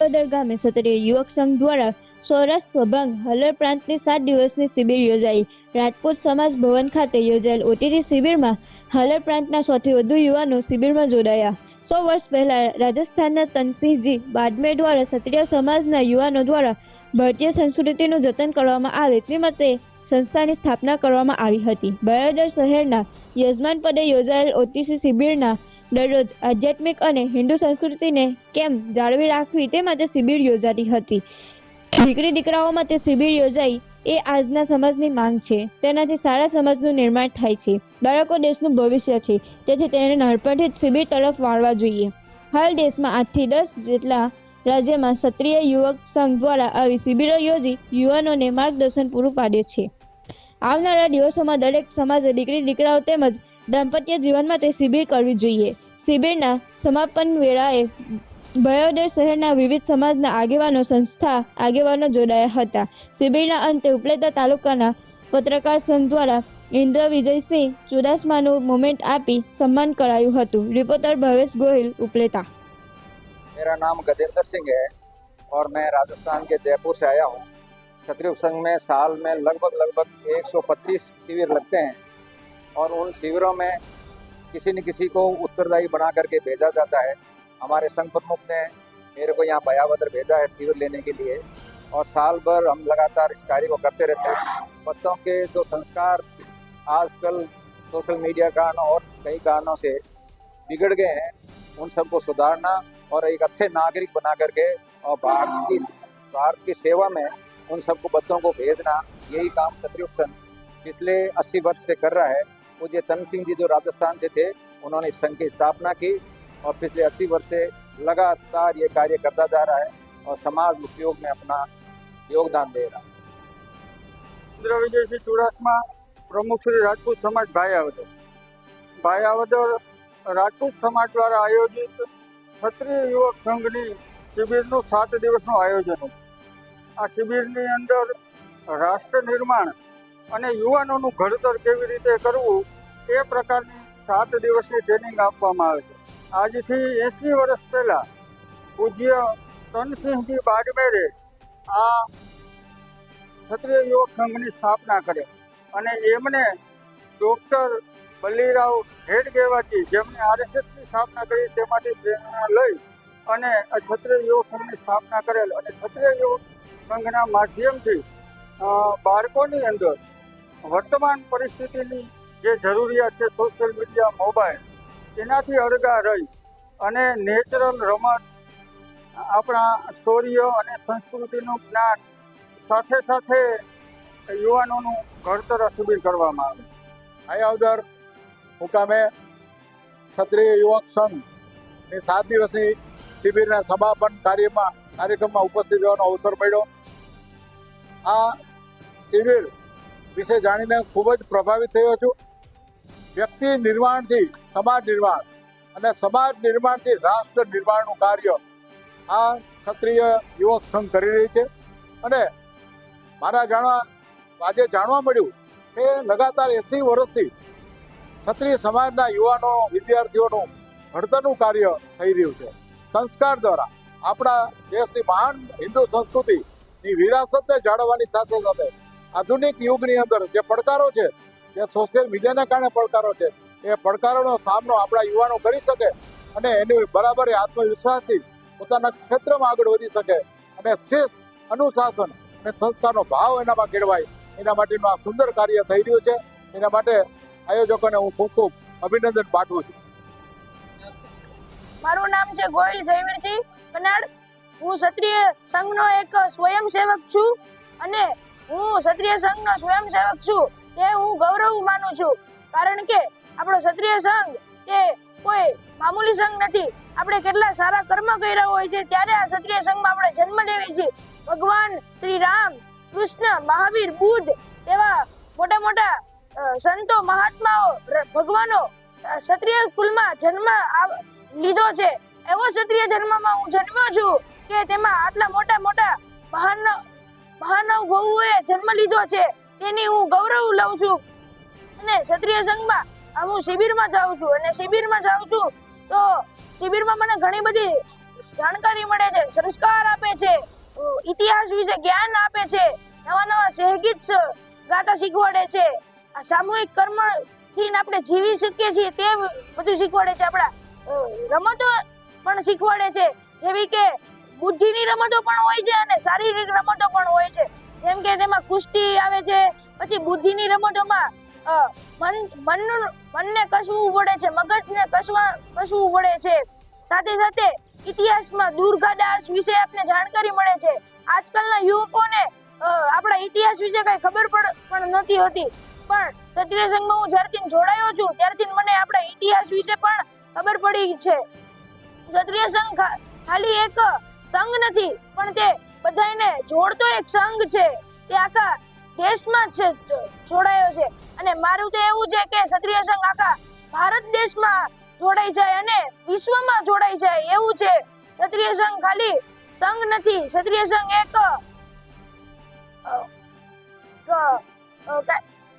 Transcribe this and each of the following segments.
બદર ગામે સત્રીય યુવક સંઘ દ્વારા સૌરાષ્ટ્ર ભંગ હલર પ્રાંતની સાત દિવસની શિબિર યોજાઈ. રાજપૂત સમાજ ભવન ખાતે યોજાયેલ ઓટીટી શિબિરમાં હલર પ્રાંતના સૌથી વધુ યુવાનો શિબિરમાં જોડાયા. સો વર્ષ પહેલા રાજસ્થાનના તનસિંહજી બાદમેર દ્વારા ક્ષત્રિય સમાજના યુવાનો દ્વારા ભારતીય સંસ્કૃતિનું જતન કરવામાં આવે તે માટે સંસ્થાની સ્થાપના કરવામાં આવી હતી. બયોદર શહેરના યજમાન પદે યોજાયેલ ઓટીસી શિબિરના દરરોજ આધ્યાત્મિક અને હિન્દુ સંસ્કૃતિને કેમ જાળવી રાખવી તે માટે શિબિર યોજાતી હતી. દીકરી દીકરાઓ માટે શિબિર યોજાઈ એ આજના સમાજની માંગ છે. તેનાથી સારા સમાજનું નિર્માણ થાય છે. બાળકો દેશનું ભવિષ્ય છે. તેથી તેને નાનપણથી શિબિર તરફ વાળવા જોઈએ. હાલ દેશમાં આઠથી દસ જેટલા રાજ્યમાં ક્ષત્રિય યુવક સંઘ દ્વારા આવી શિબિરો યોજી યુવાનોને માર્ગદર્શન પૂરું પાડે છે. આવનારા દિવસોમાં દરેક સમાજે દીકરી દીકરાઓ તેમજ દાંપત્ય જીવન માટે શિબિર કરવી જોઈએ શિબિરના સમાપન વેળાએ ભયોદર શહેરના વિવિધ સમાજના આગેવાનો સંસ્થા આગેવાનો જોડાયા હતા શિબિરના અંતે ઉપલેટા તાલુકાના પત્રકાર સંઘ દ્વારા ઇન્દ્ર વિજયસિંહ ચુડાસમાનું મોમેન્ટ આપી સન્માન કરાયું હતું રિપોર્ટર ભવેશ ગોહિલ ઉપલેટા मेरा नाम गजेंद्र सिंह है और मैं राजस्थान के जयपुर से आया हूँ क्षत्रिय संघ में साल में लगभग लगभग 125 शिविर लगते हैं और उन शिविरों में किसी न किसी को उत्तरदायी बना करके भेजा जाता है। हमारे संघ प्रमुख ने मेरे को यहाँ बयावदर भेजा है शिविर लेने के लिए। और साल भर हम लगातार इस कार्य को करते रहते हैं। बच्चों के जो संस्कार आजकल सोशल मीडिया कारणों और कई कारणों से बिगड़ गए हैं, उन सबको सुधारना और एक अच्छे नागरिक बना करके और भारत की भारत की सेवा में उन सबको बच्चों को भेजना, यही काम क्षत्रिय पिछले 80 वर्ष से कर रहा है। पूज्य तन सिंह जी जो राजस्थान से थे उन्होंने इस संघ की स्थापना की और पिछले 80 वर्ष से लगातार ये कार्य करता जा रहा है और समाज उपयोग में अपना योगदान दे रहा है ઇન્દ્ર વિજયસિંહ ચુડાસમા પ્રમુખ શ્રી રાજપૂત સમાજ ભાયાવદર ભાયાવદર રાજપૂત સમાજ દ્વારા આયોજિત ક્ષત્રિય યુવક સંઘની શિબિરનું સાત દિવસનું આયોજન હતું આ શિબિરની અંદર રાષ્ટ્ર નિર્માણ અને યુવાનોનું ઘડતર કેવી રીતે કરવું એ પ્રકારની સાત દિવસની ટ્રેનિંગ આપવામાં આવે છે. આજથી એંસી વર્ષ પહેલાં પૂજ્ય તનસિંહજી બાડમેરે આ ક્ષત્રિય યુવક સંઘની સ્થાપના કરી અને એમને ડૉક્ટર બલ્લીરાવ હેડગેવાજી જેમણે આરએસએસની સ્થાપના કરી તેમાંથી પ્રેરણા લઈ અને ક્ષત્રિય યુવક સંઘની સ્થાપના કરેલ અને ક્ષત્રિય યુવક સંઘના માધ્યમથી બાળકોની અંદર વર્તમાન પરિસ્થિતિની જે જરૂરિયાત છે સોશિયલ મીડિયા મોબાઈલ એનાથી અળગા રહી અને નેચરલ રમત, આપણા શૌર્ય અને સંસ્કૃતિનું જ્ઞાન સાથે સાથે યુવાનોનું ઘડતર શિબિર કરવામાં આવે છે. આયાવદર મુકામે ક્ષત્રિય યુવક સંઘની સાત દિવસની શિબિરના સમાપન કાર્યમાં, કાર્યક્રમમાં ઉપસ્થિત રહેવાનો અવસર મળ્યો. આ શિબિર વિશે જાણીને ખૂબ જ પ્રભાવિત થયો છું. વ્યક્તિ નિર્માણથી સમાજ નિર્માણ અને સમાજ નિર્માણથી રાષ્ટ્ર નિર્માણનું કાર્ય આ ક્ષત્રિય યુવક સંઘ કરી રહી છે. અને મારા જાણવા, આજે જાણવા મળ્યું કે લગાતાર એસી વર્ષથી ક્ષત્રિય સમાજના યુવાનો, વિદ્યાર્થીઓનું ઘડતરનું કાર્ય થઈ રહ્યું છે. સંસ્કાર દ્વારા આપણા દેશની મહાન હિન્દુ સંસ્કૃતિની વિરાસતને જાળવવાની સાથે સાથે આધુનિક યુગની અંદર જે પડકારો છે, જે સોશિયલ મીડિયાના કારણે પડકારો છે, એ પડકારોનો સામનો આપણા યુવાનો કરી શકે અને એની બરાબર આત્મવિશ્વાસથી પોતાના ક્ષેત્રમાં આગળ વધી શકે અને શિસ્ત, અનુશાસન અને સંસ્કારનો ભાવ એનામાં કેળવાય. એના માટેનું આ સુંદર કાર્ય થઈ રહ્યું છે. એના માટે આયોજકોને હું ખૂબ ખૂબ અભિનંદન પાઠવું છું. મારું નામ છે ગોયલ જયવીરસિંહ કનાડ હું ક્ષત્રિય સંઘનો એક સ્વયંસેવક છું અને હું ક્ષત્રિય સંઘનો સ્વયંસેવક છું, તે હું ગૌરવ માનું છું. કારણ કે આપણો ક્ષત્રિય સંઘ તે કોઈ મામૂલી સંઘ નથી. આપણે કેટલા સારા કર્મ કર્યા હોય છે, ત્યારે આ ક્ષત્રિય સંઘમાં આપણે જન્મ લેવી છે. ભગવાન શ્રી રામ, કૃષ્ણ, મહાવીર, બુદ્ધ એવા મોટા મોટા સંતો, મહાત્માઓ ભગવાનો ક્ષત્રિય કુલમાં જન્મ લીધો છે. એવો ક્ષત્રિય ધર્મમાં હું જન્મ્યો છું કે તેમાં આટલા મોટા મોટા મહાન મહાનુભાવોએ જન્મ લીધો છે. તેની હું ગૌરવ લઉં છું. અને ક્ષત્રિય સંઘમાં હું શિબિરમાં જાઉં છું. અને શિબિરમાં જાઉં છું તો શિબિરમાં મને ઘણી બધી જાણકારી મળે છે, સંસ્કાર આપે છે, ઇતિહાસ વિશે જ્ઞાન આપે છે. નવા નવા સહગીત ગાતા શીખવાડે છે. આ સામૂહિક કર્મથી આપણે જીવી શકીએ છીએ તે બધું શીખવાડે છે આપણા રમતો પણ શીખવાડે છે. જેવી કે બુદ્ધિની રમતો પણ હોય છે અને શારીરિક રમતો પણ હોય છે. જેમ કે તેમાં કુસ્તી આવે છે, પછી બુદ્ધિની રમતોમાં મન મનનું મનને કસવું પડે છે, મગજને કસવા, કસવું પડે છે. સાથે સાથે ઇતિહાસમાં દુર્ગા વિશે આપને જાણકારી મળે છે. આજકાલના યુવકોને આપણા ઇતિહાસ વિશે કંઈ ખબર પણ નથી હોતી. પણ ક્ષત્રિય સંઘમાં હું જ્યારથી જોડાયો છું, ત્યારથી મને આપણા ઇતિહાસ વિશે પણ ખબર પડી છે. ક્ષત્રિય સંઘ ખાલી એક સંઘ નથી, પણ તે બધાને જોડતો એક સંઘ છે. તે આખા દેશમાં જ જોડાયો છે. અને મારું તો એવું છે કે ક્ષત્રિય સંઘ આખા ભારત દેશમાં જોડાઈ જાય અને વિશ્વમાં જોડાઈ જાય એવું છે. ક્ષત્રિય સંઘ ખાલી સંઘ નથી, ક્ષત્રિય સંઘ એક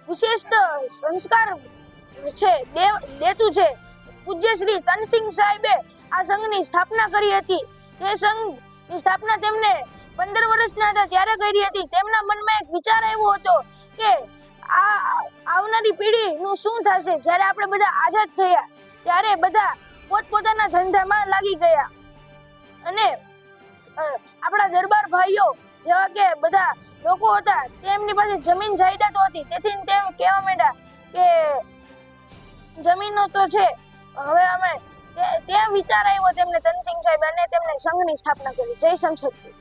વિશિષ્ટ સંસ્કાર છે દેતું છે. પૂજ્ય શ્રી તનસિંહ સાહેબે આ સંઘની સ્થાપના કરી હતી. તે સંઘની સ્થાપના તેમને પંદર વર્ષના હતા, ત્યારે કરી હતી. તેમના મનમાં એક વિચાર આવ્યો હતો કે આ આવનારી પેઢીનું શું થશે? જ્યારે આપણે બધા આઝાદ થયા, ત્યારે બધા પોતપોતાના ધંધામાં લાગી ગયા. અને આપણા દરબાર ભાઈઓ જેવા કે બધા લોકો હતા, તેમની પાસે જમીન જાયદાદ હતી. તેથી તેમ કહેવા માંડ્યા કે જમીનો તો છે, હવે અમે તે વિચાર આવ્યો તેમને તનસિંહ સાહેબ અને તેમને સંઘની સ્થાપના કરી. જય સંઘ શક્તિ